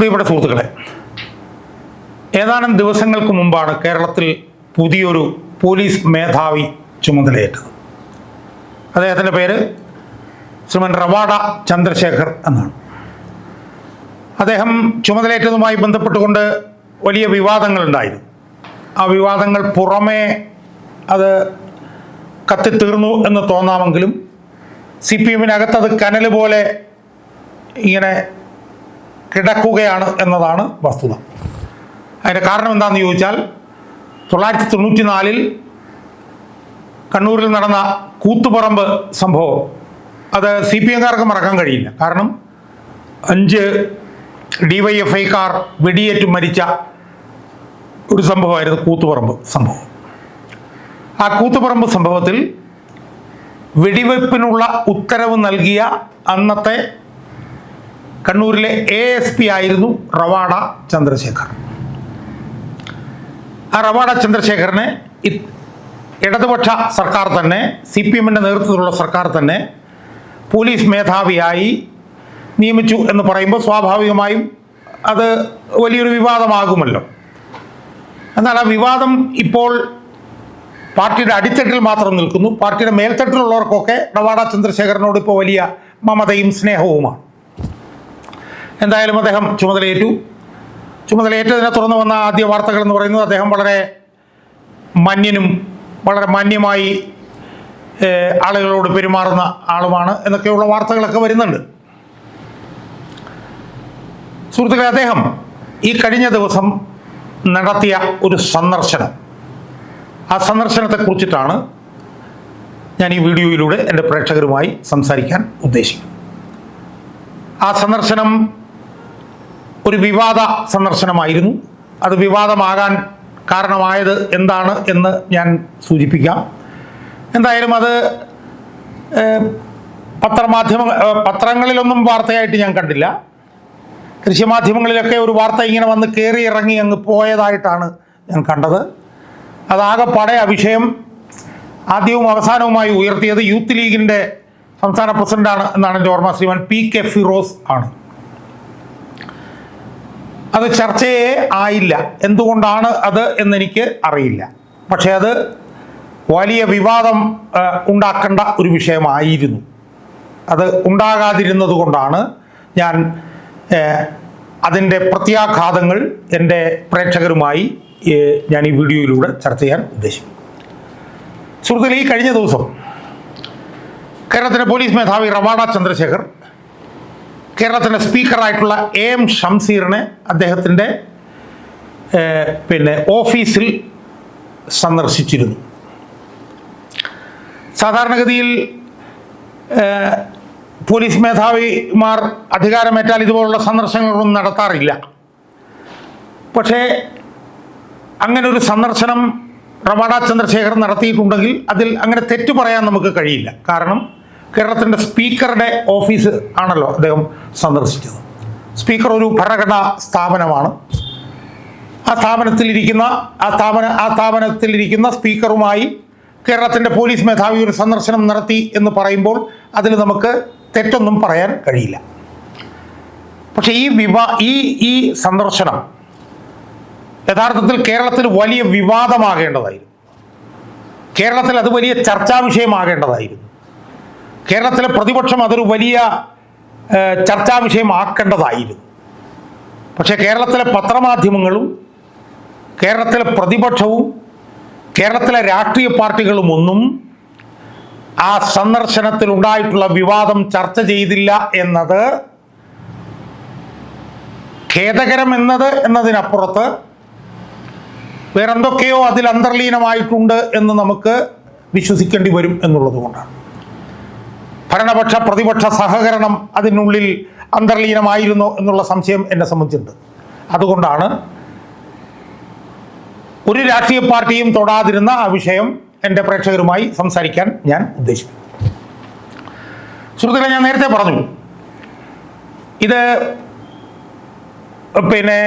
പ്രിയപ്പെട്ട സുഹൃത്തുക്കളെ ഏതാനും ദിവസങ്ങൾക്ക് മുമ്പാണ് കേരളത്തിൽ പുതിയൊരു പോലീസ് മേധാവി ചുമതലയേറ്റത്. അദ്ദേഹത്തിന്റെ പേര് ശ്രീമൻ റവാഡ ചന്ദ്രശേഖർ എന്നാണ്. അദ്ദേഹം ചുമതലയേറ്റതുമായി ബന്ധപ്പെട്ടുകൊണ്ട് വലിയ വിവാദങ്ങൾ ഉണ്ടായിരുന്നു. ആ വിവാദങ്ങൾ പുറമേ അത് കത്തിത്തീർന്നു എന്ന് തോന്നാമെങ്കിലും സി പി എമ്മിനകത്ത് അത് കനൽ പോലെ ഇങ്ങനെ കിടക്കുകയാണ് എന്നതാണ് വസ്തുത. അതിന്റെ കാരണം എന്താണെന്ന് ചോദിച്ചാൽ തൊള്ളായിരത്തി തൊണ്ണൂറ്റി നാലിൽ കണ്ണൂരിൽ നടന്ന കൂത്തുപറമ്പ് സംഭവം. അത് സി പി എംകാർക്ക് മറക്കാൻ കഴിയില്ല. കാരണം അഞ്ച് ഡി വൈ എഫ് ഐക്കാർ വെടിയേറ്റ് മരിച്ച ഒരു സംഭവമായിരുന്നു കൂത്തുപറമ്പ് സംഭവം. ആ കൂത്തുപറമ്പ് സംഭവത്തിൽ വെടിവെപ്പിനുള്ള ഉത്തരവ് നൽകിയ അന്നത്തെ കണ്ണൂരിലെ എ എസ് പി ആയിരുന്നു റവാഡ ചന്ദ്രശേഖർ. ആ റവാഡ ചന്ദ്രശേഖരനെ ഇടതുപക്ഷ സർക്കാർ തന്നെ സി പി എമ്മിന്റെ നേതൃത്വത്തിലുള്ള സർക്കാർ തന്നെ പോലീസ് മേധാവിയായി നിയമിച്ചു എന്ന് പറയുമ്പോൾ സ്വാഭാവികമായും അത് വലിയൊരു വിവാദമാകുമല്ലോ. എന്നാൽ ആ വിവാദം ഇപ്പോൾ പാർട്ടിയുടെ അടിത്തട്ടിൽ മാത്രം നിൽക്കുന്നു. പാർട്ടിയുടെ മേൽത്തട്ടിലുള്ളവർക്കൊക്കെ റവാഡ ചന്ദ്രശേഖരനോട് ഇപ്പോൾ വലിയ മമതയും സ്നേഹവുമാണ്. എന്തായാലും അദ്ദേഹം ചുമതലയേറ്റു. ചുമതലയേറ്റതിനെ തുടർന്ന് വന്ന ആദ്യ വാർത്തകൾ എന്ന് പറയുന്നത് അദ്ദേഹം വളരെ മന്യനും വളരെ മാന്യമായി ആളുകളോട് പെരുമാറുന്ന ആളുമാണ് എന്നൊക്കെയുള്ള വാർത്തകളൊക്കെ വരുന്നുണ്ട്. സുഹൃത്തുക്കളെ അദ്ദേഹം ഈ കഴിഞ്ഞ ദിവസം നടത്തിയ ഒരു സന്ദർശനം. ആ സന്ദർശനത്തെക്കുറിച്ചിട്ടാണ് ഞാൻ ഈ വീഡിയോയിലൂടെ എന്റെ പ്രേക്ഷകരുമായി സംസാരിക്കാൻ ഉദ്ദേശിക്കുന്നത്. ആ സന്ദർശനം ഒരു വിവാദ സന്ദർശനമായിരുന്നു. അത് വിവാദമാകാൻ കാരണമായത് എന്താണ് എന്ന് ഞാൻ സൂചിപ്പിക്കാം. എന്തായാലും അത് പത്രമാധ്യമ പത്രങ്ങളിലൊന്നും വാർത്തയായിട്ട് ഞാൻ കണ്ടില്ല. ദൃശ്യമാധ്യമങ്ങളിലൊക്കെ ഒരു വാർത്ത ഇങ്ങനെ വന്ന് കയറി ഇറങ്ങി അങ്ങ് പോയതായിട്ടാണ് ഞാൻ കണ്ടത്. അതാകെപ്പാടെ ആ വിഷയം ആദ്യവും അവസാനവുമായി ഉയർത്തിയത് യൂത്ത് ലീഗിന്റെ സംസ്ഥാന പ്രസിഡന്റാണ് എന്നാണ് എന്റെ ഓർമ്മ. ശ്രീമാൻ പി കെ ഫിറോസ് ആണ്. അത് ചർച്ചയെ ആയില്ല. എന്തുകൊണ്ടാണ് അത് എന്നെനിക്ക് അറിയില്ല. പക്ഷേ അത് വലിയ വിവാദം ഉണ്ടാക്കേണ്ട ഒരു വിഷയമായിരുന്നു. അത് ഉണ്ടാകാതിരുന്നത് കൊണ്ടാണ് ഞാൻ അതിന്റെ പ്രത്യാഘാതങ്ങൾ എന്റെ പ്രേക്ഷകരുമായി ഞാൻ ഈ വീഡിയോയിലൂടെ ചർച്ച ചെയ്യാൻ ഉദ്ദേശിക്കും സുഹൃത്തുക്കളെ ഈ കഴിഞ്ഞ ദിവസം കേരളത്തിലെ പോലീസ് മേധാവി റവാഡ ചന്ദ്രശേഖർ കേരളത്തിന്റെ സ്പീക്കറായിട്ടുള്ള എ എം ഷംസീറിനെ അദ്ദേഹത്തിന്റെ പിന്നെ ഓഫീസിൽ സന്ദർശിച്ചിരുന്നു. സാധാരണഗതിയിൽ പോലീസ് മേധാവിമാർ അധികാരമേറ്റാൽ ഇതുപോലുള്ള സന്ദർശനങ്ങളൊന്നും നടത്താറില്ല. പക്ഷേ അങ്ങനെ ഒരു സന്ദർശനം റവാഡ ചന്ദ്രശേഖർ നടത്തിയിട്ടുണ്ടെങ്കിൽ അതിൽ അങ്ങനെ തെറ്റു പറയാൻ നമുക്ക് കഴിയില്ല. കാരണം കേരളത്തിന്റെ സ്പീക്കറുടെ ഓഫീസ് ആണല്ലോ അദ്ദേഹം സന്ദർശിച്ചത്. സ്പീക്കർ ഒരു ഭരണഘടനാ സ്ഥാപനമാണ്. ആ സ്ഥാപനത്തിലിരിക്കുന്ന ആ സ്ഥാപന ആ സ്ഥാപനത്തിലിരിക്കുന്ന സ്പീക്കറുമായി കേരളത്തിന്റെ പോലീസ് മേധാവി ഒരു സന്ദർശനം നടത്തി എന്ന് പറയുമ്പോൾ അതിൽ നമുക്ക് തെറ്റൊന്നും പറയാൻ കഴിയില്ല. പക്ഷേ ഈ വിവാ ഈ ഈ സന്ദർശനം യഥാർത്ഥത്തിൽ കേരളത്തിൽ വലിയ വിവാദമാകേണ്ടതായിരുന്നു. കേരളത്തിൽ അത് വലിയ ചർച്ചാ വിഷയമാകേണ്ടതായിരുന്നു. കേരളത്തിലെ പ്രതിപക്ഷം അതൊരു വലിയ ചർച്ചാ വിഷയമാക്കേണ്ടതായിരുന്നു. പക്ഷേ കേരളത്തിലെ പത്രമാധ്യമങ്ങളും കേരളത്തിലെ പ്രതിപക്ഷവും കേരളത്തിലെ രാഷ്ട്രീയ പാർട്ടികളും ഒന്നും ആ സന്ദർശനത്തിൽ ഉണ്ടായിട്ടുള്ള വിവാദം ചർച്ച ചെയ്തില്ല എന്നത് ഖേദകരം എന്നത് എന്നതിനപ്പുറത്ത് വേറെന്തൊക്കെയോ അതിൽ അന്തർലീനമായിട്ടുണ്ട് എന്ന് നമുക്ക് വിശ്വസിക്കേണ്ടി വരും എന്നുള്ളത് കൊണ്ടാണ്. ഭരണപക്ഷ പ്രതിപക്ഷ സഹകരണം അതിനുള്ളിൽ അന്തർലീനമായിരുന്നു എന്നുള്ള സംശയം എന്നെ സംബന്ധിച്ചിട്ടുണ്ട്. അതുകൊണ്ടാണ് ഒരു രാഷ്ട്രീയ പാർട്ടിയും തൊടാതിരുന്ന ആ വിഷയം എന്റെ പ്രേക്ഷകരുമായി സംസാരിക്കാൻ ഞാൻ ഉദ്ദേശിക്കുന്നു. സുഹൃത്തുക്കളെ ഞാൻ നേരത്തെ പറഞ്ഞു ഇത് പിന്നെ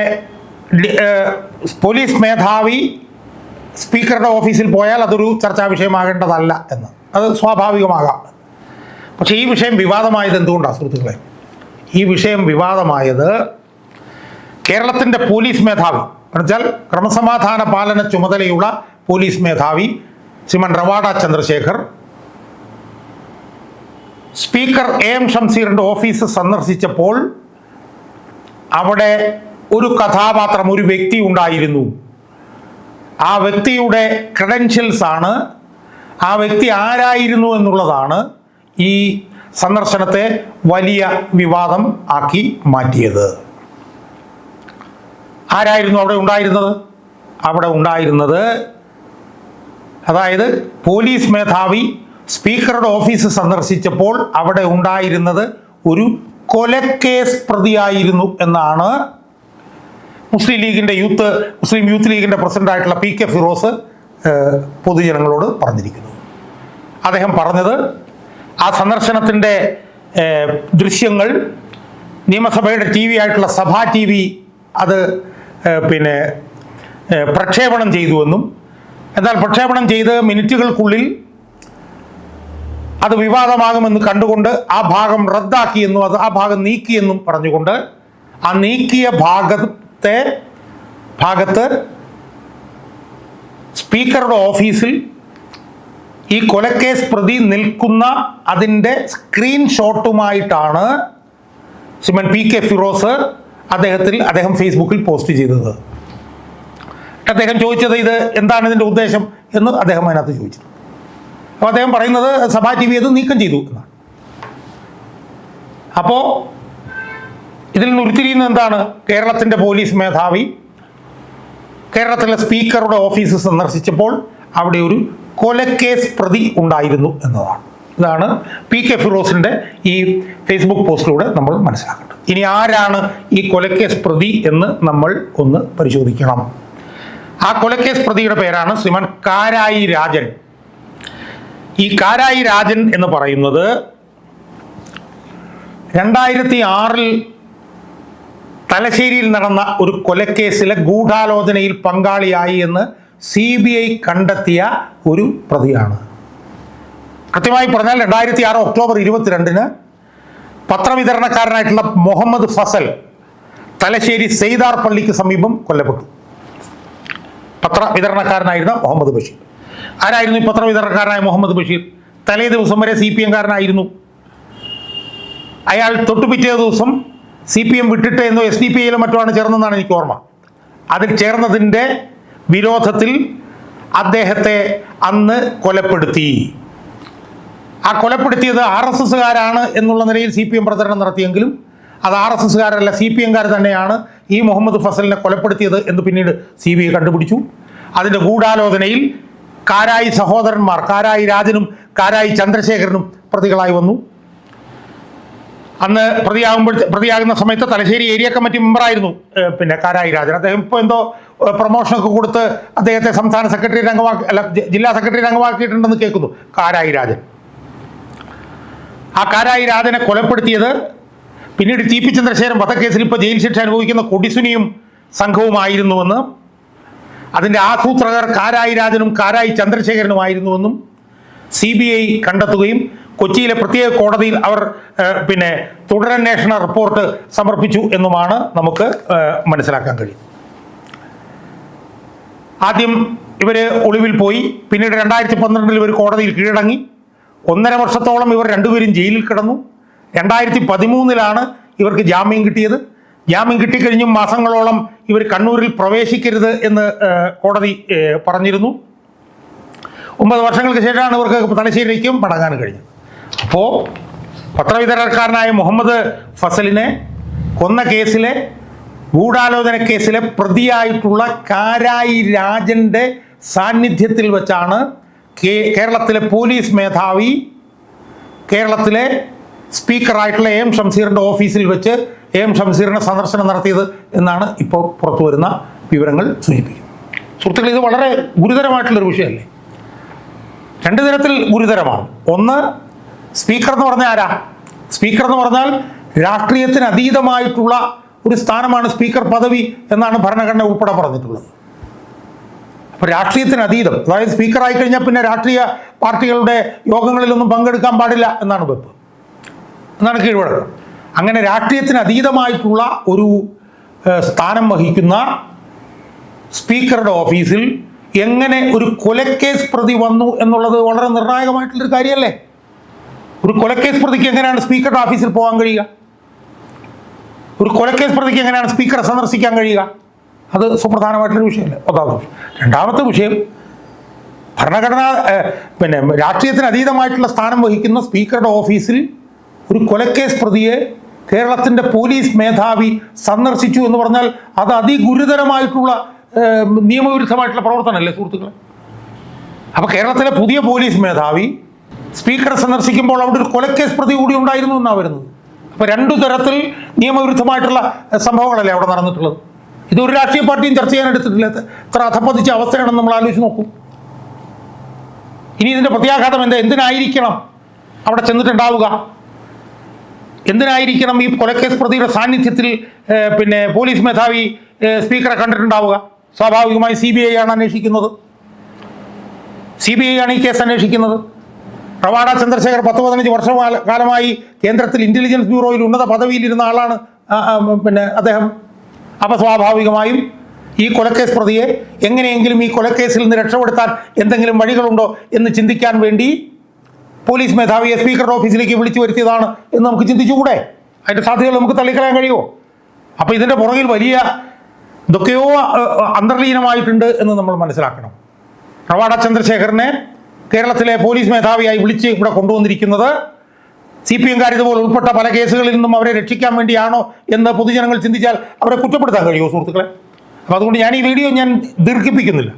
പോലീസ് മേധാവി സ്പീക്കറുടെ ഓഫീസിൽ പോയാൽ അതൊരു ചർച്ചാ വിഷയമാകേണ്ടതല്ല എന്ന്. അത് സ്വാഭാവികമാകാം. പക്ഷേ ഈ വിഷയം വിവാദമായത് എന്തുകൊണ്ടാണ് സുഹൃത്തുക്കളെ? ഈ വിഷയം വിവാദമായത് കേരളത്തിന്റെ പോലീസ് മേധാവി എന്നുവെച്ചാൽ ക്രമസമാധാന പാലന ചുമതലയുള്ള പോലീസ് മേധാവി Shriman Ravada Chandrasekhar speaker A M ഷംസീറിന്റെ office സന്ദർശിച്ചപ്പോൾ അവിടെ ഒരു കഥാപാത്രം ഒരു വ്യക്തി ഉണ്ടായിരുന്നു. ആ വ്യക്തിയുടെ ക്രെഡൻഷ്യൽസ് ആണ്. ആ വ്യക്തി ആരായിരുന്നു എന്നുള്ളതാണ് ഈ സന്ദർശനത്തെ വലിയ വിവാദം ആക്കി മാറ്റിയത്. ആരായിരുന്നു അവിടെ ഉണ്ടായിരുന്നത്? അവിടെ ഉണ്ടായിരുന്നത് അതായത് പോലീസ് മേധാവി സ്പീക്കറുടെ ഓഫീസ് സന്ദർശിച്ചപ്പോൾ അവിടെ ഉണ്ടായിരുന്നത് ഒരു കൊലക്കേസ് പ്രതിയായിരുന്നു എന്നാണ് മുസ്ലിം ലീഗിന്റെ യൂത്ത് മുസ്ലിം യൂത്ത് ലീഗിന്റെ പ്രസിഡന്റായിട്ടുള്ള പി കെ ഫിറോസ് പൊതുജനങ്ങളോട് പറഞ്ഞിരിക്കുന്നു അദ്ദേഹം പറഞ്ഞത് ആ സന്ദർശനത്തിന്റെ ദൃശ്യങ്ങൾ നിയമസഭയുടെ ടി വി ആയിട്ടുള്ള സഭാ ടി വി അത് പിന്നെ പ്രക്ഷേപണം ചെയ്തുവെന്നും എന്നാൽ പ്രക്ഷേപണം ചെയ്ത് മിനിറ്റുകൾക്കുള്ളിൽ അത് വിവാദമാകുമെന്ന് കണ്ടുകൊണ്ട് ആ ഭാഗം റദ്ദാക്കിയെന്നും അത് ആ ഭാഗം നീക്കിയെന്നും പറഞ്ഞുകൊണ്ട് ആ നീക്കിയ ഭാഗത്തെ ഭാഗത്ത് സ്പീക്കറുടെ ഓഫീസിൽ ഈ കൊലക്കേസ് പ്രതി നിൽക്കുന്ന അതിന്റെ സ്ക്രീൻഷോട്ടുമായിട്ടാണ് സിമൻ പി കെ ഫിറോസ് അദ്ദേഹത്തിൽ അദ്ദേഹം ഫേസ്ബുക്കിൽ പോസ്റ്റ് ചെയ്തത്. അദ്ദേഹം ചോദിച്ചത് ഇത് എന്താണ് ഇതിന്റെ ഉദ്ദേശം എന്ന് അദ്ദേഹം അതിനകത്ത് ചോദിച്ചു. അപ്പോൾ അദ്ദേഹം പറയുന്നത് സഭാ ടി വി അത് നീക്കം ചെയ്തു എന്നാണ്. അപ്പോൾ ഇതിൽ നിന്ന് ഉരുത്തിരിയുന്നത് എന്താണ്? കേരളത്തിന്റെ പോലീസ് മേധാവി കേരളത്തിലെ സ്പീക്കറുടെ ഓഫീസ് സന്ദർശിച്ചപ്പോൾ അവിടെ ഒരു കൊലക്കേസ് പ്രതി ഉണ്ടായിരുന്നു എന്നതാണ്. ഇതാണ് പി കെ ഫിറോസിന്റെ ഈ ഫേസ്ബുക്ക് പോസ്റ്റിലൂടെ നമ്മൾ മനസ്സിലാക്കേണ്ടത്. ഇനി ആരാണ് ഈ കൊലക്കേസ് പ്രതി എന്ന് നമ്മൾ ഒന്ന് പരിശോധിക്കണം. ആ കൊലക്കേസ് പ്രതിയുടെ പേരാണ് ശ്രീമാൻ കാരായി രാജൻ. ഈ കാരായി രാജൻ എന്ന് പറയുന്നത് രണ്ടായിരത്തി ആറിൽ തലശ്ശേരിയിൽ നടന്ന ഒരു കൊലക്കേസിലെ ഗൂഢാലോചനയിൽ പങ്കാളിയായി എന്ന് സി ബി ഐ കണ്ടെത്തിയ ഒരു പ്രതിയാണ്. കൃത്യമായി പറഞ്ഞാൽ രണ്ടായിരത്തി ആറ് ഒക്ടോബർ ഇരുപത്തിരണ്ടിന് പത്രവിതരണക്കാരനായിട്ടുള്ള മുഹമ്മദ് ഫസൽ തലശ്ശേരി സെയ്താർ പള്ളിക്ക് സമീപം കൊല്ലപ്പെട്ടു. പത്രവിതരണക്കാരനായിരുന്ന മുഹമ്മദ് ബഷീർ. ആരായിരുന്നു ഈ പത്രവിതരണക്കാരനായ മുഹമ്മദ് ബഷീർ? തലേ ദിവസം വരെ സി പി എംകാരനായിരുന്നു. അയാൾ തൊട്ടു പിറ്റേ ദിവസം സി പി എം വിട്ടിട്ട് എന്നോ എസ് ഡി പി ഐയിലോ മറ്റോ ആണ് ചേർന്നതെന്നാണ് എനിക്ക് ഓർമ്മ. അതിൽ ചേർന്നതിന്റെ വിരോധത്തിൽ അദ്ദേഹത്തെ അന്ന് കൊലപ്പെടുത്തി. ആ കൊലപ്പെടുത്തിയത് ആർ എസ് എസ്സുകാരാണ് എന്നുള്ള നിലയിൽ സി പി എം പ്രചരണം നടത്തിയെങ്കിലും അത് ആർ എസ് എസ്സുകാരല്ല സി പി എംകാർ തന്നെയാണ് ഈ മുഹമ്മദ് ഫസലിനെ കൊലപ്പെടുത്തിയത് എന്ന് പിന്നീട് സി ബി ഐ കണ്ടുപിടിച്ചു. അതിന്റെ ഗൂഢാലോചനയിൽ കാരായി സഹോദരന്മാർ കാരായി രാജനും കാരായി ചന്ദ്രശേഖരനും പ്രതികളായി വന്നു. അന്ന് പ്രതിയാകുമ്പോൾ പ്രതിയാകുന്ന സമയത്ത് തലശ്ശേരി ഏരിയ കമ്മിറ്റി മെമ്പറായിരുന്നു. പിന്നെ കാരായി രാജൻ. അദ്ദേഹം ഇപ്പോൾ എന്തോ പ്രൊമോഷനൊക്കെ കൊടുത്ത് അദ്ദേഹത്തെ സംസ്ഥാന സെക്രട്ടറി അംഗമാക്കി അല്ല ജില്ലാ സെക്രട്ടറി അംഗമാക്കിയിട്ടുണ്ടെന്ന് കേൾക്കുന്നു. കാരായി രാജൻ. ആ കാരായി രാജനെ കൊലപ്പെടുത്തിയത് പിന്നീട് ടി പി ചന്ദ്രശേഖരൻ വധക്കേസിൽ ഇപ്പോൾ ജയിൽ ശിക്ഷ അനുഭവിക്കുന്ന കൊടിസുനിയും സംഘവുമായിരുന്നുവെന്ന് അതിന്റെ ആസൂത്രകർ കാരായി രാജനും കാരായി ചന്ദ്രശേഖരനുമായിരുന്നുവെന്നും സി ബി ഐ കണ്ടെത്തുകയും കൊച്ചിയിലെ പ്രത്യേക കോടതിയിൽ അവർ പിന്നെ തുടരന്വേഷണ റിപ്പോർട്ട് സമർപ്പിച്ചു എന്നുമാണ് നമുക്ക് മനസ്സിലാക്കാൻ കഴിയും. ആദ്യം ഇവർ ഒളിവിൽ പോയി. പിന്നീട് രണ്ടായിരത്തി പന്ത്രണ്ടിൽ ഇവർ കോടതിയിൽ കീഴടങ്ങി. ഒന്നര വർഷത്തോളം ഇവർ രണ്ടുപേരും ജയിലിൽ കിടന്നു. രണ്ടായിരത്തി പതിമൂന്നിലാണ് ഇവർക്ക് ജാമ്യം കിട്ടിയത്. ജാമ്യം കിട്ടിക്കഴിഞ്ഞും മാസങ്ങളോളം ഇവർ കണ്ണൂരിൽ പ്രവേശിക്കരുത് എന്ന് കോടതി പറഞ്ഞിരുന്നു. ഒമ്പത് വർഷങ്ങൾക്ക് ശേഷമാണ് ഇവർക്ക് തലശ്ശേരിയിലേക്കും മടങ്ങാൻ കഴിഞ്ഞത്. അപ്പോൾ പത്രവിതരണക്കാരനായ മുഹമ്മദ് ഫസലിനെ കൊന്ന കേസിലെ ഗൂഢാലോചന കേസിലെ പ്രതിയായിട്ടുള്ള കാരായി രാജന്റെ സാന്നിധ്യത്തിൽ വെച്ചാണ് കേരളത്തിലെ പോലീസ് മേധാവി കേരളത്തിലെ സ്പീക്കറായിട്ടുള്ള എം ഷംസീറിന്റെ ഓഫീസിൽ വെച്ച് എം ഷംസീറിനെ സന്ദർശനം നടത്തിയത് എന്നാണ് ഇപ്പോൾ പുറത്തു വരുന്ന വിവരങ്ങൾ സൂചിപ്പിക്കുന്നത്. സുഹൃത്തുക്കൾ ഇത് വളരെ ഗുരുതരമായിട്ടുള്ളൊരു വിഷയമല്ലേ? രണ്ട് തരത്തിൽ ഗുരുതരമാണ്. ഒന്ന് സ്പീക്കർ എന്ന് പറഞ്ഞാൽ ആരാ? സ്പീക്കർ എന്ന് പറഞ്ഞാൽ രാഷ്ട്രീയത്തിന് അതീതമായിട്ടുള്ള ഒരു സ്ഥാനമാണ് സ്പീക്കർ പദവി എന്നാണ് ഭരണഘടന ഉൾപ്പെടെ പറഞ്ഞിട്ടുള്ളത്. അപ്പോൾ രാഷ്ട്രീയത്തിന് അതീതം. അതായത് സ്പീക്കർ ആയി കഴിഞ്ഞാൽ പിന്നെ രാഷ്ട്രീയ പാർട്ടികളുടെ യോഗങ്ങളിലൊന്നും പങ്കെടുക്കാൻ പാടില്ല എന്നാണ് വെപ്പ്. എന്നാണ് കീഴ്വഴക്കം. അങ്ങനെ രാഷ്ട്രീയത്തിന് അതീതമായിട്ടുള്ള ഒരു സ്ഥാനം വഹിക്കുന്ന സ്പീക്കറുടെ ഓഫീസിൽ എങ്ങനെ ഒരു കൊലക്കേസ് പ്രതി വന്നു എന്നുള്ളത് വളരെ നിർണായകമായിട്ടുള്ളൊരു കാര്യമല്ലേ? ഒരു കൊലക്കേസ് പ്രതിക്ക് എങ്ങനെയാണ് സ്പീക്കറുടെ ഓഫീസിൽ പോകാൻ കഴിയുക? ഒരു കൊലക്കേസ് പ്രതിക്ക് എങ്ങനെയാണ് സ്പീക്കറെ സന്ദർശിക്കാൻ കഴിയുക? അത് സുപ്രധാനമായിട്ടൊരു വിഷയമല്ല? ഒന്നാമത്തെ വിഷയം. രണ്ടാമത്തെ വിഷയം ഭരണഘടനാ പിന്നെ രാഷ്ട്രീയത്തിന് അതീതമായിട്ടുള്ള സ്ഥാനം വഹിക്കുന്ന സ്പീക്കറുടെ ഓഫീസിൽ ഒരു കൊലക്കേസ് പ്രതിയെ കേരളത്തിന്റെ പോലീസ് മേധാവി സന്ദർശിച്ചു എന്ന് പറഞ്ഞാൽ അത് അതിഗുരുതരമായിട്ടുള്ള നിയമവിരുദ്ധമായിട്ടുള്ള പ്രവർത്തനമല്ലേ സുഹൃത്തുക്കളെ? അപ്പോൾ കേരളത്തിലെ പുതിയ പോലീസ് മേധാവി സ്പീക്കറെ സന്ദർശിക്കുമ്പോൾ അവിടെ ഒരു കൊലക്കേസ് പ്രതി കൂടി ഉണ്ടായിരുന്നു എന്നാണ് വരുന്നത്? അപ്പോൾ രണ്ടു തരത്തിൽ നിയമവിരുദ്ധമായിട്ടുള്ള സംഭവങ്ങളല്ലേ അവിടെ നടന്നിട്ടുള്ളത്? ഇത് ഒരു രാഷ്ട്രീയ പാർട്ടിയും ചർച്ച ചെയ്യാൻ എടുത്തിട്ടില്ല. ഇത്ര അധപ്പതിച്ച അവസ്ഥയാണെന്ന് നമ്മൾ ആലോചിച്ച് നോക്കും. ഇനി ഇതിന്റെ പ്രത്യാഘാതം എന്താ? എന്തിനായിരിക്കണം അവിടെ ചെന്നിട്ടുണ്ടാവുക? എന്തിനായിരിക്കണം ഈ കൊലക്കേസ് പ്രതിയുടെ സാന്നിധ്യത്തിൽ പിന്നെ പോലീസ് മേധാവി സ്പീക്കറെ കണ്ടിട്ടുണ്ടാവുക? സ്വാഭാവികമായി സി ബി ഐ ആണ് അന്വേഷിക്കുന്നത്. സി ബി ഐ ആണ് ഈ കേസ് അന്വേഷിക്കുന്നത്. റവാഡ ചന്ദ്രശേഖർ പത്ത് പതിനഞ്ച് വർഷ കാലമായി കേന്ദ്രത്തിൽ ഇന്റലിജൻസ് ബ്യൂറോയിൽ ഉന്നത പദവിയിലിരുന്ന ആളാണ്. പിന്നെ അദ്ദേഹം അപ്പോൾ സ്വാഭാവികമായും ഈ കൊലക്കേസ് പ്രതിയെ എങ്ങനെയെങ്കിലും ഈ കൊലക്കേസിൽ നിന്ന് രക്ഷപ്പെടുത്താൻ എന്തെങ്കിലും വഴികളുണ്ടോ എന്ന് ചിന്തിക്കാൻ വേണ്ടി പോലീസ് മേധാവിയെ സ്പീക്കറുടെ ഓഫീസിലേക്ക് വിളിച്ചു വരുത്തിയതാണ് എന്ന് നമുക്ക് ചിന്തിച്ചുകൂടെ? അതിന്റെ സാധ്യതകൾ നമുക്ക് തള്ളിക്കളയാൻ കഴിയുമോ? അപ്പോൾ ഇതിന്റെ പുറകിൽ വലിയ ഇതൊക്കെയോ അന്തർലീനമായിട്ടുണ്ട് എന്ന് നമ്മൾ മനസ്സിലാക്കണം. റവാഡ ചന്ദ്രശേഖരനെ കേരളത്തിലെ പോലീസ് മേധാവിയായി വിളിച്ച് ഇവിടെ കൊണ്ടുവന്നിരിക്കുന്നത് സി പി എംകാർ ഇതുപോലെ ഉൾപ്പെട്ട പല കേസുകളിൽ നിന്നും അവരെ രക്ഷിക്കാൻ വേണ്ടിയാണോ എന്ന് പൊതുജനങ്ങൾ ചിന്തിച്ചാൽ അവരെ കുറ്റപ്പെടുത്താൻ കഴിയുമോ സുഹൃത്തുക്കളെ? അപ്പോൾ അതുകൊണ്ട് ഞാൻ ഈ വീഡിയോ ഞാൻ ദീർഘിപ്പിക്കുന്നില്ല.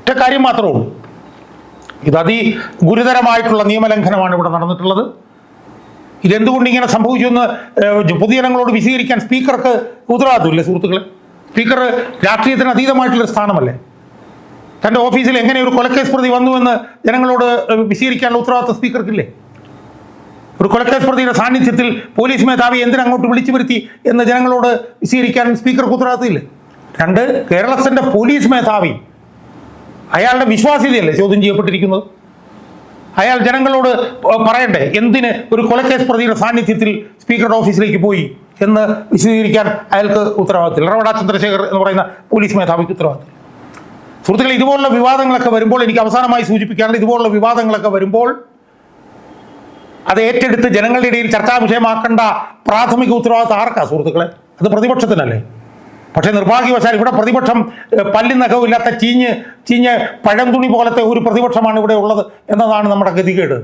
ഒറ്റ കാര്യം മാത്രമേ ഉള്ളൂ. ഇത് അതി ഗുരുതരമായിട്ടുള്ള നിയമലംഘനമാണ് ഇവിടെ നടന്നിട്ടുള്ളത്. ഇതെന്തുകൊണ്ട് ഇങ്ങനെ സംഭവിച്ചു എന്ന് പൊതുജനങ്ങളോട് വിശദീകരിക്കാൻ സ്പീക്കർക്ക് ഉത്തരവാദിത്തമില്ലേ സുഹൃത്തുക്കളെ. സ്പീക്കർ രാഷ്ട്രീയത്തിന് അതീതമായിട്ടുള്ള സ്ഥാനമല്ലേ? തന്റെ ഓഫീസിൽ എങ്ങനെ ഒരു കൊലക്കേസ് പ്രതി വന്നുവെന്ന് ജനങ്ങളോട് വിശീകരിക്കാനുള്ള ഉത്തരവാദിത്വ സ്പീക്കർക്കില്ലേ? ഒരു കൊലക്കേസ് പ്രതിയുടെ സാന്നിധ്യത്തിൽ പോലീസ് മേധാവി എന്തിനങ്ങോട്ട് വിളിച്ചു വരുത്തി എന്ന് ജനങ്ങളോട് വിശീകരിക്കാൻ സ്പീക്കർക്ക് ഉത്തരവാദിത്തമില്ലേ രണ്ട് കേരളത്തിന്റെ പോലീസ് മേധാവി അയാളുടെ വിശ്വാസ്യതയല്ലേ ചോദ്യം ചെയ്യപ്പെട്ടിരിക്കുന്നത്? അയാൾ ജനങ്ങളോട് പറയണ്ടേ എന്തിന് ഒരു കൊലക്കേസ് പ്രതിയുടെ സാന്നിധ്യത്തിൽ സ്പീക്കറുടെ ഓഫീസിലേക്ക് പോയി എന്ന് വിശദീകരിക്കാൻ അയാൾക്ക് ഉത്തരവാദിത്തമില്ല റവട ചന്ദ്രശേഖർ എന്ന് പറയുന്ന പോലീസ് മേധാവിക്ക് ഉത്തരവാദിത്തം സുഹൃത്തുക്കളെ ഇതുപോലുള്ള വിവാദങ്ങളൊക്കെ വരുമ്പോൾ എനിക്ക് അവസാനമായി സൂചിപ്പിക്കാനുള്ള ഇതുപോലുള്ള വിവാദങ്ങളൊക്കെ വരുമ്പോൾ അത് ഏറ്റെടുത്ത് ജനങ്ങളുടെ ഇടയിൽ ചർച്ചാ വിഷയമാക്കേണ്ട പ്രാഥമിക ഉത്തരവാദിത്തം ആർക്കാ സുഹൃത്തുക്കളെ? അത് പ്രതിപക്ഷത്തിനല്ലേ? പക്ഷേ നിർഭാഗ്യവശാൽ ഇവിടെ പ്രതിപക്ഷം പല്ലി നഖവുമില്ലാത്ത ചീഞ്ഞ് ചീഞ്ഞ് പഴംതുണി പോലത്തെ ഒരു പ്രതിപക്ഷമാണ് ഇവിടെ ഉള്ളത് എന്നതാണ് നമ്മുടെ ഗതികേട്.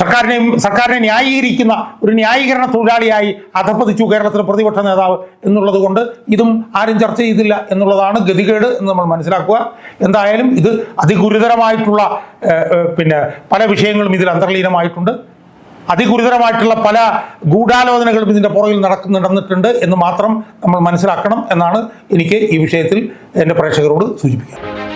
സർക്കാരിനെയും സർക്കാരിനെ ന്യായീകരിക്കുന്ന ഒരു ന്യായീകരണ തൊഴിലാളിയായി അധപ്പതിച്ചു കേരളത്തിലെ പ്രതിപക്ഷ നേതാവ് എന്നുള്ളത് കൊണ്ട് ഇതും ആരും ചർച്ച ചെയ്തില്ല എന്നുള്ളതാണ് ഗതികേട് എന്ന് നമ്മൾ മനസ്സിലാക്കുക. എന്തായാലും ഇത് അതിഗുരുതരമായിട്ടുള്ള പിന്നെ പല വിഷയങ്ങളും ഇതിൽ അന്തർലീനമായിട്ടുണ്ട്. അതിഗുരുതരമായിട്ടുള്ള പല ഗൂഢാലോചനകളും ഇതിന്റെ പുറകിൽ നടക്കുന്ന നടന്നിട്ടുണ്ട് എന്ന് മാത്രം നമ്മൾ മനസ്സിലാക്കണം എന്നാണ് എനിക്ക് ഈ വിഷയത്തിൽ എന്റെ പ്രേക്ഷകരോട് സൂചിപ്പിക്കുക